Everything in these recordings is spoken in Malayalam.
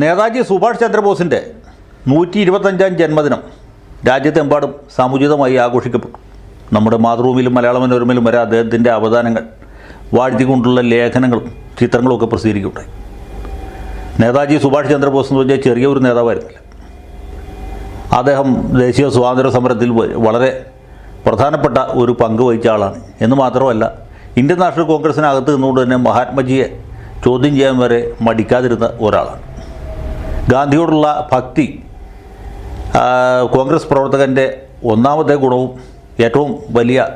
നേതാജി സുഭാഷ് ചന്ദ്രബോസിന്റെ നൂറ്റി ഇരുപത്തഞ്ചാം ജന്മദിനം രാജ്യത്തെമ്പാടും സമുചിതമായി ആഘോഷിക്കപ്പെട്ടു. നമ്മുടെ മാതൃഭൂമിയിലും മലയാള മനോരമയിലും വരെ അദ്ദേഹത്തിന്റെ അവദാനങ്ങൾ വാഴ്ത്തിക്കൊണ്ടുള്ള ലേഖനങ്ങളും ചിത്രങ്ങളും ഒക്കെ പ്രസിദ്ധീകരിക്കുകയുണ്ടായി. നേതാജി സുഭാഷ് ചന്ദ്രബോസ് എന്ന് പറഞ്ഞാൽ ചെറിയ ഒരു നേതാവായിരുന്നില്ല. അദ്ദേഹം ദേശീയ സ്വാതന്ത്ര്യ സമരത്തിൽ വളരെ പ്രധാനപ്പെട്ട ഒരു പങ്ക് വഹിച്ച ആളാണ്. എന്ന് മാത്രമല്ല ഇന്ത്യൻ നാഷണൽ കോൺഗ്രസിനകത്ത് നിന്നുകൊണ്ട് തന്നെ മഹാത്മജിയെ ചോദ്യം ചെയ്യാൻ വരെ മടിക്കാതിരുന്ന ഒരാളാണ്. ഗാന്ധിയോടുള്ള ഭക്തി കോൺഗ്രസ് പ്രവർത്തകന്റെ ഒന്നാമത്തെ ഗുണവും ഏറ്റവും വലിയ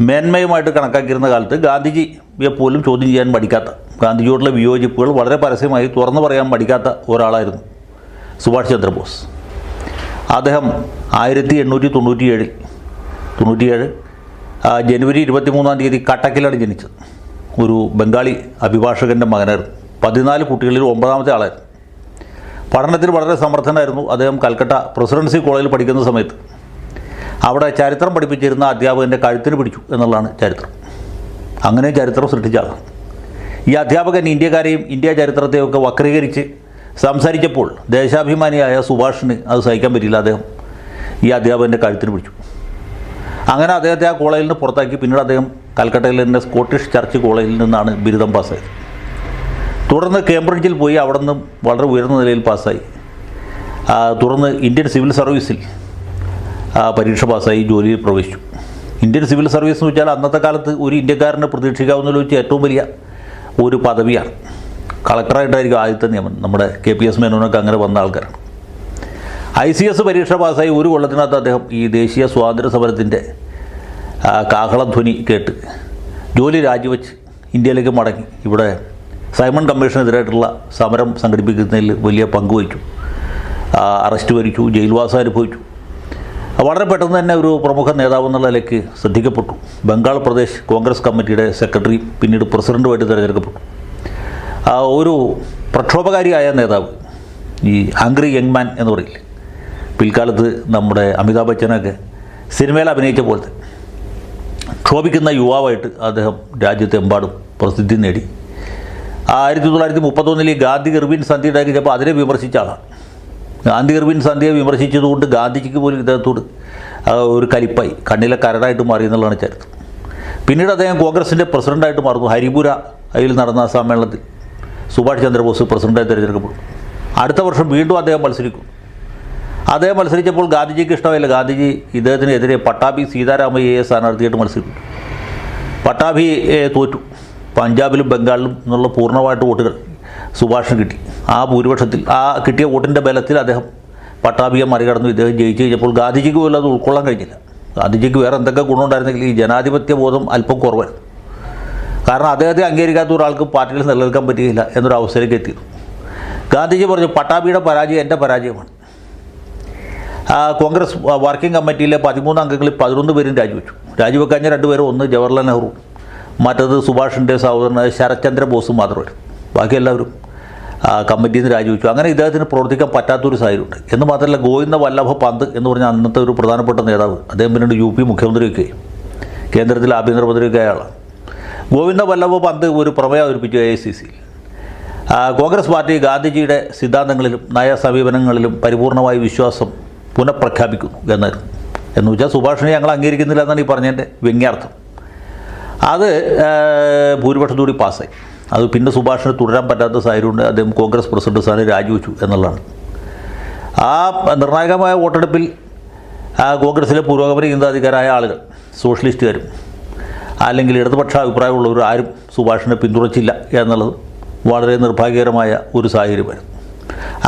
മേന്മയുമായിട്ട് കണക്കാക്കിയിരുന്ന കാലത്ത് ഗാന്ധിജിയെ പോലും ചോദ്യം ചെയ്യാൻ പഠിക്കാത്ത ഗാന്ധിജിയോടുള്ള വിയോജിപ്പുകൾ വളരെ പരസ്യമായി തുറന്നു പറയാൻ പഠിക്കാത്ത ഒരാളായിരുന്നു സുഭാഷ് ചന്ദ്രബോസ്. അദ്ദേഹം ആയിരത്തി എണ്ണൂറ്റി തൊണ്ണൂറ്റിയേഴിൽ തൊണ്ണൂറ്റിയേഴ് ജനുവരി ഇരുപത്തി മൂന്നാം തീയതി കട്ടക്കിലാണ് ജനിച്ചത്. ഒരു ബംഗാളി അഭിഭാഷകന്റെ മകനായിരുന്നു. പതിനാല് കുട്ടികളിൽ ഒമ്പതാമത്തെ ആളായിരുന്നു. പഠനത്തിൽ വളരെ സമർത്ഥനായിരുന്നു. അദ്ദേഹം കൽക്കട്ട പ്രസിഡൻസി കോളേജിൽ പഠിക്കുന്ന സമയത്ത് അവിടെ ചരിത്രം പഠിപ്പിച്ചിരുന്ന അധ്യാപകന്റെ കഴുത്തിന് പിടിച്ചു എന്നുള്ളതാണ് ചരിത്രം. അങ്ങനെ ചരിത്രം സൃഷ്ടിച്ച ആളാണ്. ഈ അധ്യാപകൻ ഇന്ത്യക്കാരെയും ഇന്ത്യ ചരിത്രത്തെയും ഒക്കെ വക്രീകരിച്ച് സംസാരിച്ചപ്പോൾ ദേശാഭിമാനിയായ സുഭാഷിന് അത് സഹിക്കാൻ പറ്റില്ല അദ്ദേഹം ഈ അധ്യാപകന്റെ കഴുത്തിന് പിടിച്ചു. അങ്ങനെ അദ്ദേഹത്തെ ആ കോളേജിൽ നിന്ന് പുറത്താക്കി. പിന്നീട് അദ്ദേഹം കൽക്കട്ടയിൽ തന്നെ സ്കോട്ടിഷ് ചർച്ച് കോളേജിൽ നിന്നാണ് ബിരുദം പാസ്സായത്. തുടർന്ന് കേംബ്രിഡ്ജിൽ പോയി അവിടെ നിന്ന് വളരെ ഉയർന്ന നിലയിൽ പാസ്സായി. തുടർന്ന് ഇന്ത്യൻ സിവിൽ സർവീസിൽ പരീക്ഷ പാസ്സായി ജോലിയിൽ പ്രവേശിച്ചു. ഇന്ത്യൻ സിവിൽ സർവീസ് എന്ന് വെച്ചാൽ അന്നത്തെ കാലത്ത് ഒരു ഇന്ത്യക്കാരന് പ്രതീക്ഷിക്കാവുന്നതിൽ വെച്ച് ഏറ്റവും വലിയ ഒരു പദവിയാണ്. കളക്ടറായിട്ടായിരിക്കും ആദ്യത്തെ നിയമനം നമ്മുടെ കെ പി എസ് മേനോനൊക്കെ അങ്ങനെ വന്ന ആൾക്കാരാണ്. ഐ സി എസ് പരീക്ഷ പാസ്സായി ഒരു കൊല്ലത്തിനകത്ത് അദ്ദേഹം ഈ ദേശീയ സ്വാതന്ത്ര്യ സമരത്തിന്റെ കാഹളധ്വനി കേട്ട് ജോലി രാജിവെച്ച് ഇന്ത്യയിലേക്ക് മടങ്ങി. ഇവിടെ സൈമൺ കമ്മീഷനെതിരായിട്ടുള്ള സമരം സംഘടിപ്പിക്കുന്നതിൽ വലിയ പങ്ക് വഹിച്ചു. അറസ്റ്റ് വരിച്ചു ജയിൽവാസം അനുഭവിച്ചു. വളരെ പെട്ടെന്ന് തന്നെ ഒരു പ്രമുഖ നേതാവ് എന്നുള്ള നിലയ്ക്ക് ശ്രദ്ധിക്കപ്പെട്ടു. ബംഗാൾ പ്രദേശ് കോൺഗ്രസ് കമ്മിറ്റിയുടെ സെക്രട്ടറി പിന്നീട് പ്രസിഡന്റുമായിട്ട് തിരഞ്ഞെടുക്കപ്പെട്ടു. ഒരു പ്രക്ഷോഭകാരിയായ നേതാവ് ഈ ആംഗ്രി യങ് മാൻ എന്ന് പറയില്ലേ? പിൽക്കാലത്ത് നമ്മുടെ അമിതാഭ് ബച്ചനൊക്കെ സിനിമയിൽ അഭിനയിച്ച പോലത്തെ. ക്ഷോഭിക്കുന്ന യുവാവായിട്ട് അദ്ദേഹം രാജ്യത്തെമ്പാടും പ്രസിദ്ധി നേടി. ആയിരത്തി തൊള്ളായിരത്തി മുപ്പത്തൊന്നിൽ ഈ ഗാന്ധി ഇർവിൻ സന്ധി ഉണ്ടാക്കിയപ്പോൾ അതിനെ വിമർശിച്ച ആളാണ് ഗാന്ധി ഇർവിൻ സന്ധ്യയെ വിമർശിച്ചതുകൊണ്ട് ഗാന്ധിജിക്ക് പോലും ഇദ്ദേഹത്തോട് ഒരു കലിപ്പായി കണ്ണിലെ കരടായിട്ട് മാറി എന്നുള്ളതാണ് ചരിത്രം. പിന്നീട് അദ്ദേഹം കോൺഗ്രസിന്റെ പ്രസിഡന്റായിട്ട് മാറുന്നു. ഹരിപുര അതിൽ നടന്ന സമ്മേളനത്തിൽ സുഭാഷ് ചന്ദ്രബോസ് പ്രസിഡന്റായി തിരഞ്ഞെടുക്കപ്പെടും അടുത്ത വർഷം വീണ്ടും അദ്ദേഹം മത്സരിക്കും. അദ്ദേഹം മത്സരിച്ചപ്പോൾ ഗാന്ധിജിക്ക് ഇഷ്ടമായില്ല. ഗാന്ധിജി ഇദ്ദേഹത്തിനെതിരെ പട്ടാഭി സീതാരാമയ്യയെ സ്ഥാനാർത്ഥിയായിട്ട് മത്സരിക്കും പട്ടാഭി തോറ്റു. പഞ്ചാബിലും ബംഗാളിലും എന്നുള്ള പൂർണമായിട്ട് വോട്ടുകൾ സുഭാഷിന് കിട്ടി. ആ ഭൂരിപക്ഷത്തിൽ ആ കിട്ടിയ വോട്ടിന്റെ ബലത്തിൽ അദ്ദേഹം പട്ടാഭിയെ മറികടന്നു. ഇദ്ദേഹം ജയിച്ചു കഴിഞ്ഞപ്പോൾ ഗാന്ധിജിക്ക് പോലും അത് ഉൾക്കൊള്ളാൻ കഴിഞ്ഞില്ല. ഗാന്ധിജിക്ക് വേറെ എന്തൊക്കെ ഗുണമുണ്ടായിരുന്നെങ്കിൽ ഈ ജനാധിപത്യ ബോധം അല്പം കുറവായിരുന്നു. കാരണം അദ്ദേഹത്തെ അംഗീകരിക്കാത്ത ഒരാൾക്ക് പാർട്ടിയിൽ നിലനിൽക്കാൻ പറ്റുകയില്ല എന്നൊരു അവസ്ഥയിലേക്ക് എത്തിയിരുന്നു. ഗാന്ധിജി പറഞ്ഞു പട്ടാഭിയുടെ പരാജയം എന്റെ പരാജയമാണ്. കോൺഗ്രസ് വർക്കിംഗ് കമ്മിറ്റിയിലെ പതിമൂന്ന് അംഗങ്ങളിൽ പതിനൊന്ന് പേരും രാജിവെച്ചു. രാജിവെക്കാഞ്ഞ രണ്ടുപേരും ഒന്ന് ജവഹർലാൽ നെഹ്റു മറ്റത് സുഭാഷിന്റെ സഹോദരനായ ശരത്ചന്ദ്ര ബോസും മാത്രമായിരുന്നു ബാക്കി എല്ലാവരും കമ്മിറ്റിയിൽ നിന്ന് രാജിവെച്ചു. അങ്ങനെ ഇദ്ദേഹത്തിന് പ്രവർത്തിക്കാൻ പറ്റാത്തൊരു സാഹചര്യമുണ്ട്. എന്ന് മാത്രമല്ല ഗോവിന്ദ വല്ലഭ പന്ത് എന്ന് പറഞ്ഞ അന്നത്തെ ഒരു പ്രധാനപ്പെട്ട നേതാവ് അദ്ദേഹം പിന്നീട് യു പി മുഖ്യമന്ത്രിയൊക്കെ കേന്ദ്രത്തിൽ ആഭ്യന്തരമന്ത്രിയൊക്കെ അയാളാണ് ഗോവിന്ദ വല്ലഭ പന്ത് ഒരു പ്രമേയം അവതരിപ്പിച്ചു എ ഐ സി സിയിൽ കോൺഗ്രസ് പാർട്ടി ഗാന്ധിജിയുടെ സിദ്ധാന്തങ്ങളിലും നയ സമീപനങ്ങളിലും പരിപൂർണമായ വിശ്വാസം പുനഃപ്രഖ്യാപിക്കുന്നു എന്നായിരുന്നു. എന്ന് വെച്ചാൽ സുഭാഷിനെ ഞങ്ങൾ അംഗീകരിക്കുന്നില്ല എന്നാണ് ഈ പറഞ്ഞതിന്റെ വ്യംഗ്യാർത്ഥം അത് ഭൂരിപക്ഷത്തോടി പാസ്സായി. അത് പിന്നെ സുഭാഷിന് തുടരാൻ പറ്റാത്ത സാഹചര്യമുണ്ട്. അദ്ദേഹം കോൺഗ്രസ് പ്രസിഡന്റ് സ്ഥാനം രാജിവെച്ചു എന്നുള്ളതാണ്. ആ നിർണായകമായ വോട്ടെടുപ്പിൽ കോൺഗ്രസിലെ പുരോഗമന ചിന്താധികാരായ ആളുകൾ സോഷ്യലിസ്റ്റുകാരും അല്ലെങ്കിൽ ഇടതുപക്ഷ അഭിപ്രായമുള്ളവർ ആരും സുഭാഷിനെ പിന്തുണച്ചില്ല എന്നുള്ളത് വളരെ നിർഭാഗ്യകരമായ ഒരു സാഹചര്യമായിരുന്നു.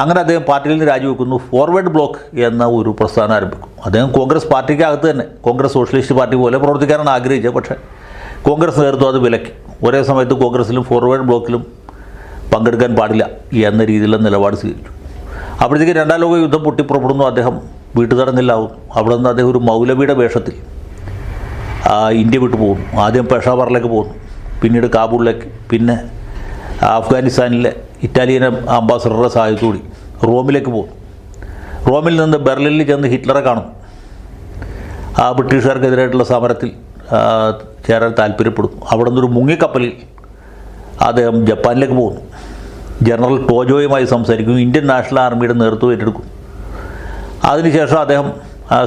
അങ്ങനെ അദ്ദേഹം പാർട്ടിയിൽ നിന്ന് രാജിവെക്കുന്നു. ഫോർവേഡ് ബ്ലോക്ക് എന്ന ഒരു പ്രസ്ഥാനം ആരംഭിക്കും. അദ്ദേഹം കോൺഗ്രസ് പാർട്ടിക്കകത്ത് തന്നെ കോൺഗ്രസ് സോഷ്യലിസ്റ്റ് പാർട്ടി പോലെ പ്രവർത്തിക്കാനാണ് ആഗ്രഹിച്ചത്. പക്ഷേ കോൺഗ്രസ് നേതൃത്വം അത് വിലക്കി. ഒരേ സമയത്ത് കോൺഗ്രസിലും ഫോർവേഡ് ബ്ലോക്കിലും പങ്കെടുക്കാൻ പാടില്ല എന്ന രീതിയിലുള്ള നിലപാട് സ്വീകരിച്ചു. അപ്പോഴത്തേക്ക് രണ്ടാം ലോക യുദ്ധം പൊട്ടിപ്പുറപ്പെടുന്നു അദ്ദേഹം വീട്ടു തടഞ്ഞില്ലാവും. അവിടെ നിന്ന് അദ്ദേഹം ഒരു മൗലവിയുടെ വേഷത്തിൽ ഇന്ത്യ വിട്ടു പോകുന്നു. ആദ്യം പെഷാവറിലേക്ക് പോകുന്നു പിന്നീട് കാബൂളിലേക്ക് പിന്നെ അഫ്ഗാനിസ്ഥാനിലെ ഇറ്റാലിയൻ അംബാസഡറുടെ സഹായത്തോടി റോമിലേക്ക് പോകുന്നു. റോമിൽ നിന്ന് ബെർലിനിൽ ചെന്ന് ഹിറ്റ്ലറെ കാണും ആ ബ്രിട്ടീഷുകാർക്കെതിരായിട്ടുള്ള സമരത്തിൽ ചേരാൻ താല്പര്യപ്പെടുന്നു. അവിടെ നിന്നൊരു മുങ്ങിക്കപ്പലിൽ അദ്ദേഹം ജപ്പാനിലേക്ക് പോകുന്നു. ജനറൽ ടോജോയുമായി സംസാരിക്കും ഇന്ത്യൻ നാഷണൽ ആർമിയുടെ നേതൃത്വം ഏറ്റെടുക്കും. അതിനുശേഷം അദ്ദേഹം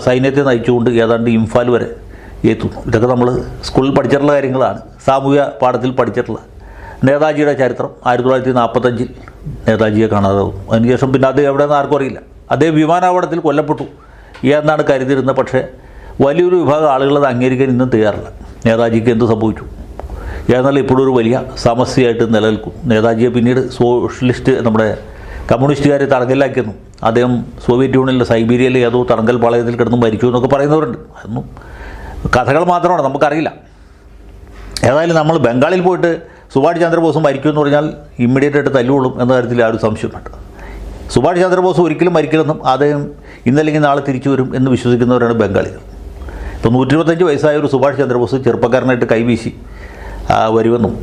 സൈന്യത്തെ നയിച്ചുകൊണ്ട് ഏതാണ്ട് ഇംഫാൽ വരെ എത്തുന്നു. ഇതൊക്കെ നമ്മൾ സ്കൂളിൽ പഠിച്ചിട്ടുള്ള കാര്യങ്ങളാണ്. സാമൂഹ്യ പാഠത്തിൽ പഠിച്ചിട്ടുള്ള നേതാജിയുടെ ചരിത്രം ആയിരത്തി തൊള്ളായിരത്തി നാൽപ്പത്തഞ്ചിൽ നേതാജിയെ കാണാതാവും. അതിനുശേഷം പിന്നെ അത് എവിടെയെന്ന് ആർക്കും അറിയില്ല. അദ്ദേഹം വിമാനാപകടത്തിൽ കൊല്ലപ്പെട്ടു എന്നാണ് കരുതിയിരുന്നത്. പക്ഷേ വലിയൊരു വിഭാഗം ആളുകൾ അത് അംഗീകരിക്കാൻ ഇന്നും തയ്യാറില്ല. നേതാജിക്ക് എന്ത് സംഭവിച്ചു? എന്നാൽ ഇപ്പോഴും ഒരു വലിയ സമസ്യയായിട്ട് നിലനിൽക്കും. നേതാജിയെ പിന്നീട് സോഷ്യലിസ്റ്റ് നമ്മുടെ കമ്മ്യൂണിസ്റ്റുകാരെ തടങ്കലിലാക്കിയെന്നു അദ്ദേഹം സോവിയറ്റ് യൂണിയനിലെ സൈബീരിയയിലെ ഏതോ തടങ്കൽ പാളയത്തിൽ കിടന്ന് മരിച്ചു എന്നൊക്കെ പറയുന്നവരുണ്ട്. അതൊന്നും കഥകൾ മാത്രമാണ് നമുക്കറിയില്ല. ഏതായാലും നമ്മൾ ബംഗാളിൽ പോയിട്ട് സുഭാഷ് ചന്ദ്രബോസ് മരിക്കും എന്ന് പറഞ്ഞാൽ ഇമ്മീഡിയറ്റ് ആയിട്ട് തല്ലുകൊള്ളും എന്ന കാര്യത്തിൽ ആ ഒരു സംശയമുണ്ട് സുഭാഷ് ചന്ദ്രബോസ് ഒരിക്കലും മരിക്കില്ലെന്നും അദ്ദേഹം ഇന്നല്ലെങ്കിൽ നാളെ തിരിച്ചു വരും എന്ന് വിശ്വസിക്കുന്നവരാണ് ബംഗാളികൾ. ഇപ്പോൾ നൂറ്റി ഇരുപത്തഞ്ച് വയസ്സായ ഒരു സുഭാഷ് ചന്ദ്രബോസ് ചെറുപ്പക്കാരനായിട്ട് കൈവീശി വരുമെന്നും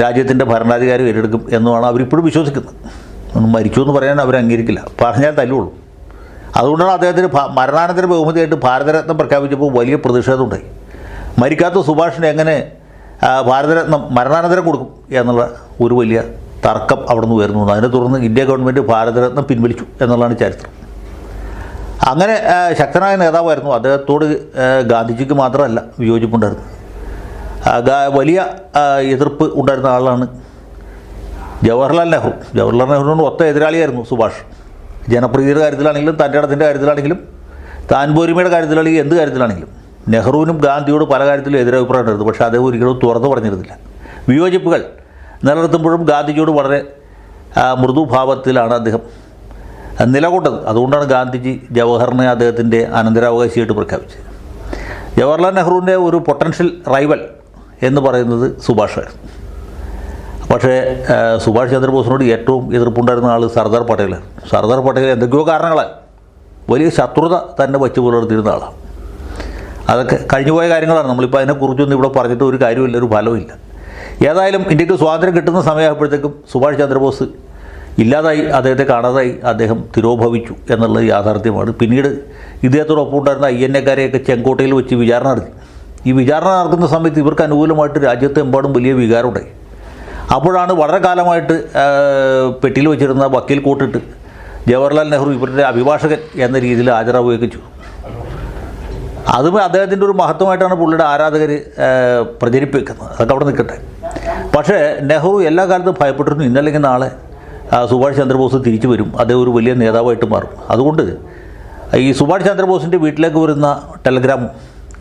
രാജ്യത്തിന്റെ ഭരണാധികാരി ഏറ്റെടുക്കും എന്നുമാണ് അവരിപ്പോഴും വിശ്വസിക്കുന്നത്. മരിച്ചു എന്ന് പറയാൻ അവർ അംഗീകരിക്കില്ല. പറഞ്ഞാൽ തല്ലുള്ളൂ. അതുകൊണ്ടാണ് അദ്ദേഹത്തിന് മരണാനന്തര ബഹുമതിയായിട്ട് ഭാരതരത്നം പ്രഖ്യാപിച്ചപ്പോൾ വലിയ പ്രതിഷേധമുണ്ടായി മരിക്കാത്ത സുഭാഷിന് എങ്ങനെ ഭാരതരത്നം മരണാനന്തരം കൊടുക്കും എന്നുള്ള ഒരു വലിയ തർക്കം അവിടെ നിന്ന് വരുന്നു അതിനെ തുടർന്ന് ഇന്ത്യ ഗവൺമെന്റ് ഭാരതരത്നം പിൻവലിച്ചു എന്നുള്ളതാണ് ചരിത്രം. അങ്ങനെ ശക്തനായ നേതാവായിരുന്നു. അദ്ദേഹത്തോട് ഗാന്ധിജിക്ക് മാത്രമല്ല വിയോജിപ്പുണ്ടായിരുന്നു വലിയ എതിർപ്പ് ഉണ്ടായിരുന്ന ആളാണ് ജവഹർലാൽ നെഹ്റു. ജവഹർലാൽ നെഹ്റുവിനോട് ഒത്ത എതിരാളിയായിരുന്നു സുഭാഷ്. ജനപ്രീതിയുടെ കാര്യത്തിലാണെങ്കിലും തന്റെ ഇടത്തിന്റെ കാര്യത്തിലാണെങ്കിലും താൻ കാര്യത്തിലാണെങ്കിലും എന്ത് കാര്യത്തിലാണെങ്കിലും. നെഹ്റുവിനും ഗാന്ധിയോട് പല കാര്യത്തിലും എതിരഭിപ്രായം ഉണ്ടായിരുന്നു പക്ഷേ അദ്ദേഹം ഒരിക്കലും തുറന്നു പറഞ്ഞിരുന്നില്ല. വിയോജിപ്പുകൾ നിലനിർത്തുമ്പോഴും ഗാന്ധിജിയോട് വളരെ മൃദുഭാവത്തിലാണ് അദ്ദേഹം നിലകൊണ്ടത്. അതുകൊണ്ടാണ് ഗാന്ധിജി ജവഹറിനെ അദ്ദേഹത്തിന്റെ അനന്തരാവകാശിയായിട്ട് പ്രഖ്യാപിച്ചത്. ജവഹർലാൽ നെഹ്റുവിന്റെ ഒരു പൊട്ടൻഷ്യൽ റൈവൽ എന്ന് പറയുന്നത് സുഭാഷായിരുന്നു പക്ഷേ സുഭാഷ് ചന്ദ്രബോസിനോട് ഏറ്റവും എതിർപ്പുണ്ടായിരുന്ന ആൾ സർദാർ പട്ടേലാണ്. സർദാർ പട്ടേൽ എന്തൊക്കെയോ കാരണങ്ങളാൽ വലിയ ശത്രുത തന്നെ വച്ചു പുലർത്തിയിരുന്ന ആളാണ്. അതൊക്കെ കഴിഞ്ഞുപോയ കാര്യങ്ങളാണ്. നമ്മളിപ്പോൾ അതിനെക്കുറിച്ചൊന്നും ഇവിടെ പറഞ്ഞിട്ട് ഒരു കാര്യമില്ല ഒരു ഫലവുമില്ല. ഏതായാലും ഇന്ത്യയ്ക്ക് സ്വാതന്ത്ര്യം കിട്ടുന്ന സമയമായപ്പോഴത്തേക്കും സുഭാഷ് ചന്ദ്രബോസ് ഇല്ലാതായി അദ്ദേഹത്തെ കാണാതായി അദ്ദേഹം തിരോഭവിച്ചു എന്നുള്ളത് യാഥാർത്ഥ്യമാണ്. പിന്നീട് ഇദ്ദേഹത്തോടൊപ്പം ഉണ്ടായിരുന്ന ഐ എൻ എക്കാരെയൊക്കെ ചെങ്കോട്ടയിൽ വെച്ച് വിചാരണ നടത്തി. ഈ വിചാരണ നടക്കുന്ന സമയത്ത് ഇവർക്ക് അനുകൂലമായിട്ട് രാജ്യത്തെമ്പാടും വലിയ വികാരമുണ്ടായി. അപ്പോഴാണ് വളരെ കാലമായിട്ട് പെട്ടിയിൽ വെച്ചിരുന്ന വക്കീൽ കൂട്ടിട്ട് ജവഹർലാൽ നെഹ്റു ഇവരുടെ അഭിഭാഷകൻ എന്ന രീതിയിൽ ചെയ്തു. അതും അദ്ദേഹത്തിന്റെ ഒരു മഹത്വമായിട്ടാണ് പുള്ളിയുടെ ആരാധകർ പ്രചരിപ്പിക്കുന്നത്. അതൊക്കെ അവിടെ നിൽക്കട്ടെ. പക്ഷേ നെഹ്റു എല്ലാ കാലത്തും ഭയപ്പെട്ടിരുന്നു. ഇന്നല്ലെങ്കിൽ നാളെ സുഭാഷ് ചന്ദ്രബോസ് തിരിച്ചു വരും. അദ്ദേഹം ഒരു വലിയ നേതാവായിട്ട് മാറും. അതുകൊണ്ട് ഈ സുഭാഷ് ചന്ദ്രബോസിന്റെ വീട്ടിലേക്ക് വരുന്ന ടെലഗ്രാമും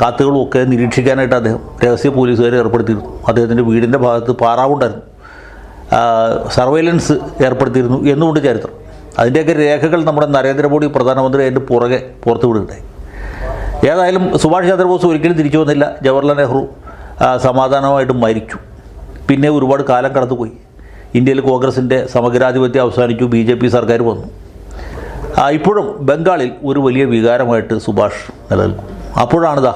കത്തുകളും ഒക്കെ നിരീക്ഷിക്കാനായിട്ട് അദ്ദേഹം രഹസ്യ പോലീസുകാരെ ഏർപ്പെടുത്തിയിരുന്നു. അദ്ദേഹത്തിന്റെ വീടിന്റെ ഭാഗത്ത് പാറാവുണ്ടായിരുന്നു. സർവൈലൻസ് ഏർപ്പെടുത്തിയിരുന്നു എന്നുകൊണ്ട് ചരിത്രം. അതിന്റെയൊക്കെ രേഖകൾ നമ്മുടെ നരേന്ദ്രമോദി പ്രധാനമന്ത്രി അതിന്റെ പുറകെ പുറത്തു വിടുകയുണ്ടായി. ഏതായാലും സുഭാഷ് ചന്ദ്രബോസ് ഒരിക്കലും തിരിച്ചു വന്നില്ല. ജവഹർലാൽ നെഹ്റു സമാധാനമായിട്ട് മരിച്ചു. പിന്നെ ഒരുപാട് കാലം കടന്നുപോയി. ഇന്ത്യയിൽ കോൺഗ്രസിന്റെ സമഗ്രാധിപത്യം അവസാനിച്ചു ബി ജെ പി സർക്കാർ വന്നു. ഇപ്പോഴും ബംഗാളിൽ ഒരു വലിയ വികാരമായിട്ട് സുഭാഷ് നിലനിൽക്കും. അപ്പോഴാണിതാ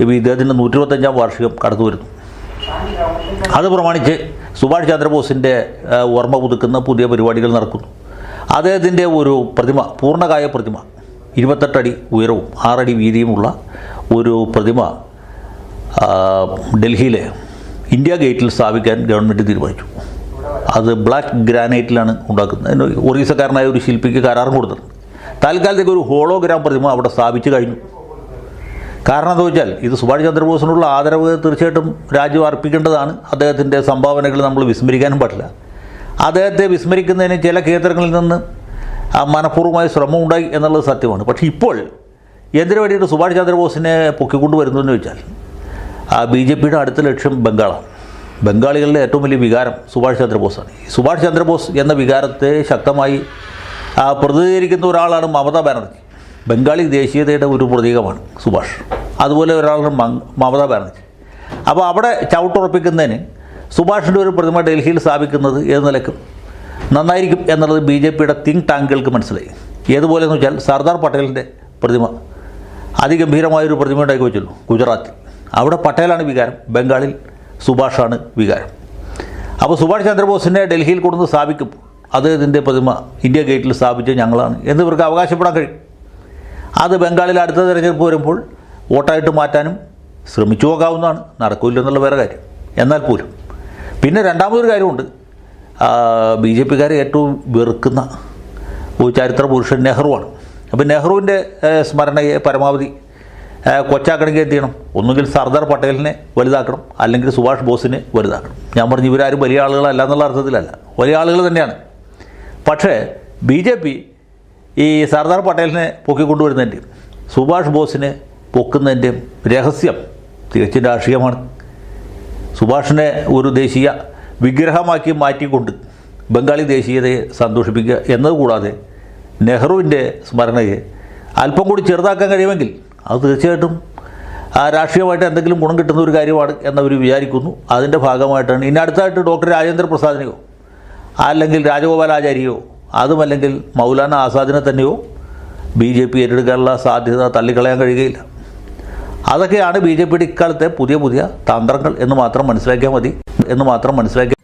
ഇപ്പോൾ ഇദ്ദേഹത്തിന്റെ നൂറ്റിരുപത്തഞ്ചാം വാർഷികം കടന്നു വരുന്നു അത് പ്രമാണിച്ച് സുഭാഷ് ചന്ദ്രബോസിന്റെ ഓർമ്മ പുതുക്കുന്ന പുതിയ പരിപാടികൾ നടക്കുന്നു. അദ്ദേഹത്തിന്റെ ഒരു പ്രതിമ പൂർണകായ പ്രതിമ ഇരുപത്തെട്ടടി ഉയരവും ആറടി വീതിയുമുള്ള ഒരു പ്രതിമ ഡൽഹിയിലെ ഇന്ത്യ ഗേറ്റിൽ സ്ഥാപിക്കാൻ ഗവൺമെന്റ് തീരുമാനിച്ചു. അത് ബ്ലാക്ക് ഗ്രാനൈറ്റിലാണ് ഉണ്ടാക്കുന്നത്. അതിന് ഒറീസക്കാരനായ ഒരു ശില്പിക്ക് കരാറും കൊടുത്തത്. താൽക്കാലത്തേക്ക് ഒരു ഹോളോഗ്രാം പ്രതിമ അവിടെ സ്ഥാപിച്ചു കഴിഞ്ഞു. കാരണം എന്താ വെച്ചാൽ ഇത് സുഭാഷ് ചന്ദ്രബോസിനുള്ള ആദരവ് തീർച്ചയായിട്ടും രാജ്യം അർപ്പിക്കേണ്ടതാണ്. അദ്ദേഹത്തിന്റെ സംഭാവനകൾ നമ്മൾ വിസ്മരിക്കാനും പാടില്ല. അദ്ദേഹത്തെ വിസ്മരിക്കുന്നതിന് ചില കേന്ദ്രങ്ങളിൽ നിന്ന് മനഃപൂർവമായ ശ്രമം ഉണ്ടായി എന്നുള്ളത് സത്യമാണ്. പക്ഷേ ഇപ്പോൾ എന്തിനു വേണ്ടിയിട്ട് സുഭാഷ് ചന്ദ്രബോസിനെ പൊക്കിക്കൊണ്ടുവരുന്നു എന്ന് വെച്ചാൽ ബി ജെ പിയുടെ അടുത്ത ലക്ഷ്യം ബംഗാളാണ്. ബംഗാളികളുടെ ഏറ്റവും വലിയ വികാരം സുഭാഷ് ചന്ദ്രബോസാണ്. സുഭാഷ് ചന്ദ്രബോസ് എന്ന വികാരത്തെ ശക്തമായി പ്രതിനിധീകരിക്കുന്ന ഒരാളാണ് മമതാ ബാനർജി. ബംഗാളി ദേശീയതയുടെ ഒരു പ്രതീകമാണ് സുഭാഷ്. അതുപോലെ ഒരാളാണ് മമതാ ബാനർജി. അപ്പോൾ അവിടെ ചവിട്ടുറപ്പിക്കുന്നതിന് സുഭാഷിന്റെ ഒരു പ്രതിമ ഡൽഹിയിൽ സ്ഥാപിക്കുന്നത് ഏത് നിലക്കും? നന്നായിരിക്കും എന്നുള്ളത് ബി ജെ പിയുടെ തിങ്ക് ടാങ്കുകൾക്ക് മനസ്സിലായി. ഏതുപോലെയെന്ന് വെച്ചാൽ സർദാർ പട്ടേലിന്റെ പ്രതിമ അതിഗംഭീരമായൊരു പ്രതിമ ഉണ്ടാക്കി വെച്ചുള്ളൂ ഗുജറാത്തിൽ. അവിടെ പട്ടേലാണ് വികാരം ബംഗാളിൽ സുഭാഷാണ് വികാരം. അപ്പോൾ സുഭാഷ് ചന്ദ്രബോസിനെ ഡൽഹിയിൽ കൊണ്ടുവന്ന് സ്ഥാപിക്കും. അദ്ദേഹത്തിന്റെ പ്രതിമ ഇന്ത്യ ഗേറ്റിൽ സ്ഥാപിച്ച് ഞങ്ങളാണ് എന്ന് ഇവർക്ക് അവകാശപ്പെടാൻ കഴിയും. അത് ബംഗാളിൽ അടുത്ത തിരഞ്ഞെടുപ്പ് വരുമ്പോൾ വോട്ടായിട്ട് മാറ്റാനും ശ്രമിച്ചു നോക്കാവുന്നതാണ് നടക്കില്ല എന്നുള്ള വേറെ കാര്യം. എന്നാൽ പോലും. പിന്നെ രണ്ടാമതൊരു കാര്യമുണ്ട്. ബി ജെ പിക്കാരെ ഏറ്റവും വെറുക്കുന്ന ഒരു ചരിത്ര പുരുഷൻ നെഹ്റുവാണ്. അപ്പോൾ നെഹ്റുവിന്റെ സ്മരണയെ പരമാവധി കൊച്ചാക്കണമെങ്കിൽ എന്ത് ചെയ്യണം? ഒന്നുകിൽ സർദാർ പട്ടേലിനെ വലുതാക്കണം അല്ലെങ്കിൽ സുഭാഷ് ബോസിനെ വലുതാക്കണം. ഞാൻ പറഞ്ഞു ഇവരാരും വലിയ ആളുകളല്ല എന്നുള്ള അർത്ഥത്തിലല്ല. വലിയ ആളുകൾ തന്നെയാണ്. പക്ഷേ ബി ജെ പി ഈ സർദാർ പട്ടേലിനെ പൊക്കിക്കൊണ്ടുവരുന്നതിന്റെയും സുഭാഷ് ബോസിനെ പൊക്കുന്നതിന്റെയും രഹസ്യം തികച്ചും രാഷ്ട്രീയമാണ്. സുഭാഷിനെ ഒരു ദേശീയ വിഗ്രഹമാക്കി മാറ്റിക്കൊണ്ട് ബംഗാളി ദേശീയതയെ സന്തോഷിപ്പിക്കുക എന്നതുകൂടാതെ നെഹ്റുവിന്റെ സ്മരണയെ അല്പം കൂടി ചെറുതാക്കാൻ കഴിയുമെങ്കിൽ അത് തീർച്ചയായിട്ടും ആ രാഷ്ട്രീയമായിട്ട് എന്തെങ്കിലും ഗുണം കിട്ടുന്ന ഒരു കാര്യമാണ് എന്നവർ വിചാരിക്കുന്നു. അതിന്റെ ഭാഗമായിട്ടാണ്. ഇനി അടുത്തായിട്ട് ഡോക്ടർ രാജേന്ദ്ര പ്രസാദിനെയോ അല്ലെങ്കിൽ രാജഗോപാലാചാര്യയോ അതുമല്ലെങ്കിൽ മൗലാന ആസാദിനെ തന്നെയോ ബി ജെ പി ഏറ്റെടുക്കാനുള്ള സാധ്യത തള്ളിക്കളയാൻ കഴിയുകയില്ല. അതൊക്കെയാണ് ബി ജെ പിയുടെ ഇക്കാലത്തെ പുതിയ പുതിയ തന്ത്രങ്ങൾ എന്ന് മാത്രം മനസ്സിലാക്കിയാൽ മതി എന്ന് മാത്രം മനസ്സിലാക്കി